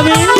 i Robin.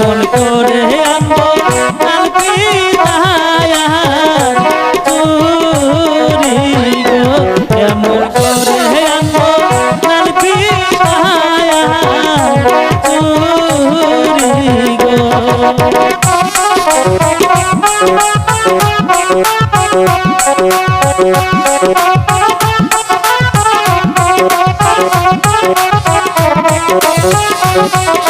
আমল করে আনব, কালকে তাহার তুরি গো আমল করে আনব, কালকে তাহার তুরি গো Thank you.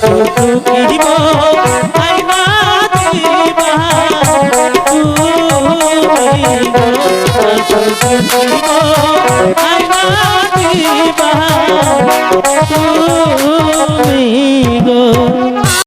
সত্য কিনিব